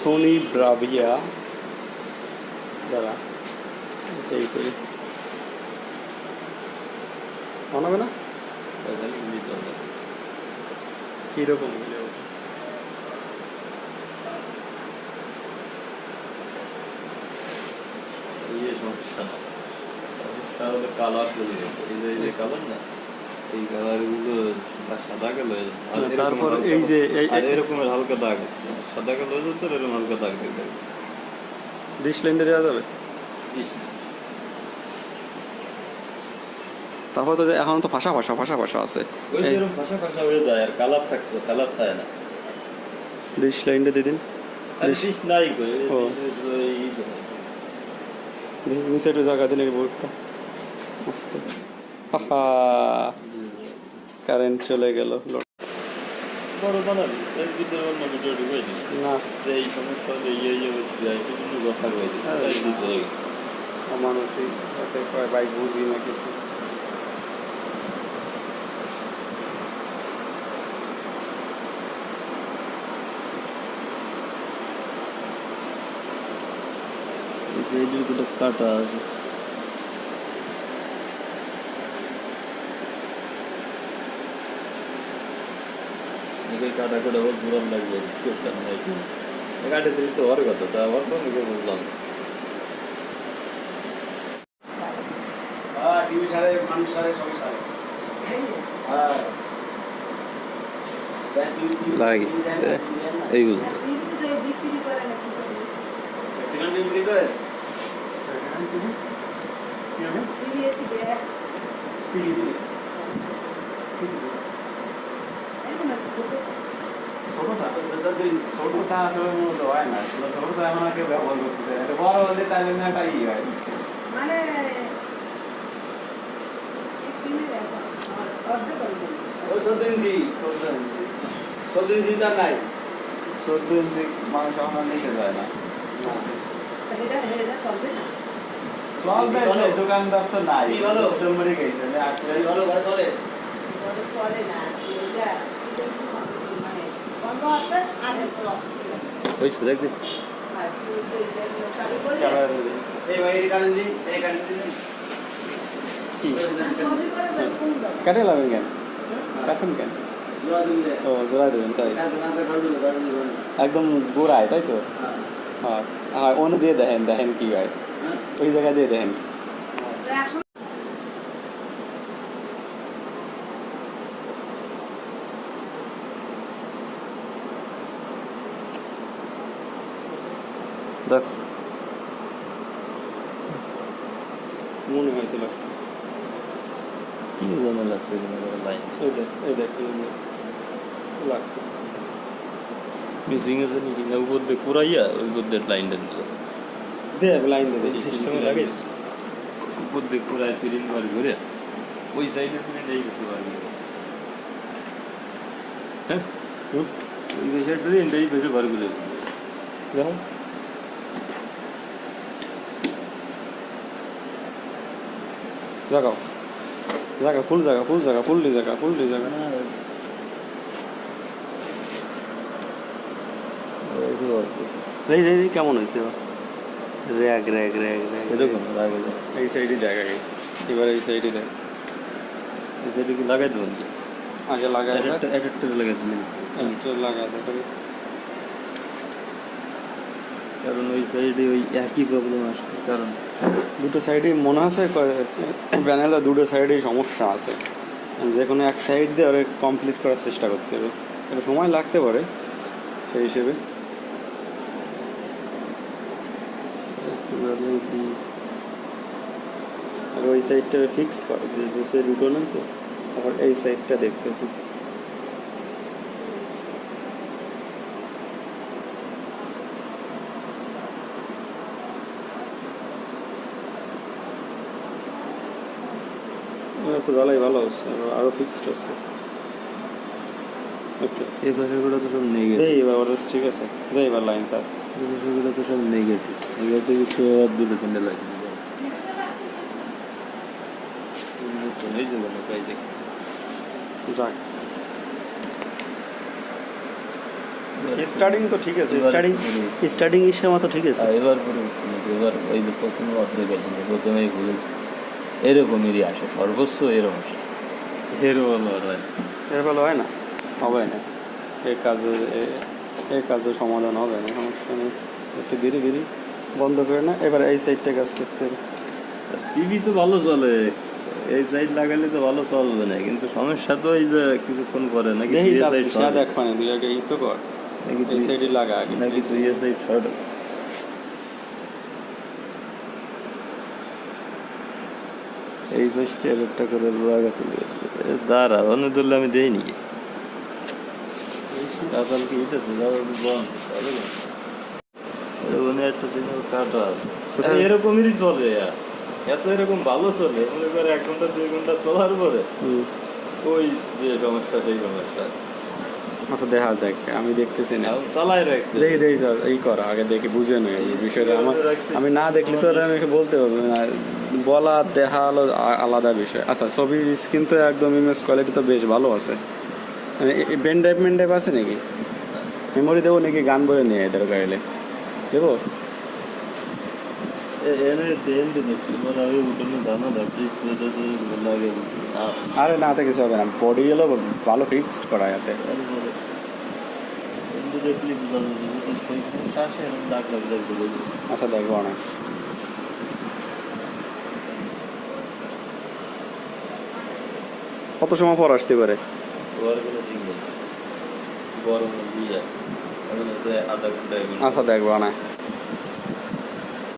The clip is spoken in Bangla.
সোনি ব্রাভিয়া দাঁড়া এই করি। মনে হবে না? কীরকম হলে? ইয়ে সমস্যা সমস্যা হলো কালার চলে গেছে। এই যে এই যে কালার না এই কালারগুলো সাদা কালো হয়ে তারপর এই যে এরকমের হালকা দাগ আছে। সাদা কালো যেত এরকম হালকা দাগ দিয়ে দেবে ডিশ দেওয়া যাবে? তারপর তো এখন তো ফাঁসা ফাঁসা ফাঁসা ফাঁসা আছে। ওই ফাঁসা ফাঁসা হয়ে যায় আর কালার থাকতো কালার থাকে না। ডিশ লাইনটা দিয়ে দিন। ডিশ। নাই। নিচে একটু জায়গা এই বোর্ডটা। হাহা কারেন্ট চলে গেল। বড় বানাবি? এর ভিতরে অন্য ভিডিও ঢুকে দিই না। যে এই সমস্যা হলে ইয়ে ইয়ে হচ্ছে যায় বিভিন্ন কথা হ্যাঁ। হবে। মানুষই এতে কয় বাইক বুঝি না কিছু। এই দুটো কাটা আছে। এদিকে কাটা করে আবার ঘুরান লাগবে করতাম না কাটে দিলে তো ওর কথা তা আবার তো বুঝলাম না। হ্যাঁ টিভি সারে মানুষ সারে সবই হ্যাঁ। এইগুলো সেকেন্ড টিভি বিক্রি করে? টিভি টিভি ছোটটা ছোটটা আসলে মূলত হয় না ছোটটা এখন আর কেউ ব্যবহার করতে চায় বড় হলে তাই জন্য একটা ই হয় মানে চোদ্দ ইঞ্চি চোদ্দ ইঞ্চি তার নাই চোদ্দ ইঞ্চি মানুষ এখন নিতে যায় না চলবে যে দোকানদার নাই ভালো? আসলে ভালো চলে চলে না ওই সুদেখ দে চালু করে ক্যামেরা ধরে এই ভাই এই কারেন্ট দি এই কারেন্ট দি কি ছবি করে কোন? দাও কাটে লাগাবেন কেন কাটুন কেন? ও জোড়া দেবেন তাই। একদম গোড়ায় তাই তো? হ্যাঁ। হ্যাঁ অন্য দিয়ে দেখেন দেখেন কি হয়। ওই জায়গায় দিয়ে দেখেন। রাখছি মনে হয় তো লাগছে কি জানা লাগছে লাইন এই দেখ এই দেখ লাগছে মিসিং এর জন্য কি? না উপর দিয়ে কুড়াইয়া ওই উপর দিয়ে লাইনটা দিল। দেখ লাইন দেবে সিস্টেমে লাগে উপর দিয়ে কুড়ায় ফিরিং বার করে ওই সাইডে ফিরিং এই করতে পারবি। হ্যাঁ? ওই সাইড ফিরিং এই ভেবে বার করে দেখো। জাগাও। জায়গা ফুল জায়গা ফুল জায়গা ফুললি জায়গা ফুললি এই এই এই কেমন হয়েছে র্যাগ র্যাগ র্যাগ র্যাগ সেরকম লাগে এই সাইডে দেখ আগে। এবার এই সাইডে দেখ। সেটা কি লাগাই দেবেন আগে লাগাই অ্যাডাপ্টার অ্যাডাপ্টার লাগাই দিলেন একটু লাগা দেখ। কারণ ওই সাইডে ওই একই প্রবলেম আসবে কারণ দুটো সাইডেই মনে আছে প্যানেলে দুটো সাইডেই সমস্যা আছে। যে কোনো এক সাইড দিয়ে ওরা কমপ্লিট করার চেষ্টা করতে হবে। এটা সময় লাগতে পারে সেই হিসেবে। আর ওই সাইডটা ফিক্স করে যে যে সে দুটো আছে তারপর এই সাইডটা দেখতেছি। জ্বালাই ভালো আরো- আরও ফিক্সড এই তো সব নেগেটিভ দেই এবার ওটা ঠিক আছে। দেই এবার লাইন স্যার এই তো সব নেগেটিভ নেগেটিভ সব দুটো তিনটে লাগে এই যে বলো কাই দেখ যাক। স্টার্টিং তো ঠিক আছে স্টার্টিং স্টার্টিং তো ঠিক আছে। এবার পুরো এবার ওই প্রথম অর্ধেক প্রথমেই এরকমেরই আসে সর্বোচ্চ এরকম আসে। হেরো বলো হয় এর ফলে হয় না? হবে না। এই কাজে এ- এই কাজে সমাধান হবে না সমস্যা নেই। একটু ধীরে ধীরে বন্ধ করে না এবার এই সাইডটা কাজ করতে হবে। টিভি তো ভালো চলে এই সাইড লাগালে তো ভালো চলবে না কিন্তু সমস্যা তো এই যে কিছুক্ষণ পরে নাকি দেখি সাইড পানি দুই আগে ই তো কর। নাকি এই সাইডে লাগা আগে নাকি দুই সাইড শর্ট এই পাশটা আর একটা করে লাগা তুলে দাঁড়া অন্য ধরলে আমি দেই নি কাতাল কি উঠেছে যাও একটা সিনেমা কাটা আছে। এরকমই চলে। এত এরকম ভালো চলে মনে করে এক ঘণ্টা দুই ঘণ্টা চলার পরে। ওই যে সমস্যা সেই সমস্যা। আচ্ছা দেখা যাক আমি দেখতেছি না। চালাই রাখতে। দেখি দেখি তো, এই করো আগে দেখি বুঝে নয় এই বিষয়টা। আমার আমি না দেখলে তো আমি বলতে পারব না। বলা দেখা আ- আলাদা বিষয়। আচ্ছা ছবির স্ক্রিন তো একদম ইমেজ কোয়ালিটি তো বেশ ভালো আছে। পেন ড্রাইভ মেন ড্রাইভ আছে নাকি? মেমোরি দেবো নাকি গান বলে নিয়ে এদের গাইলে? দেবো? আর না তো কিছু হবে না। বডি হলো ভালো ফিক্সড করা যাতে। যদি সেই এরকম দাগ দাগ আচ্ছা দেখব অনেক। কত সময় পর আসতে পারে? গরম আধা ঘণ্টা আচ্ছা দেখব না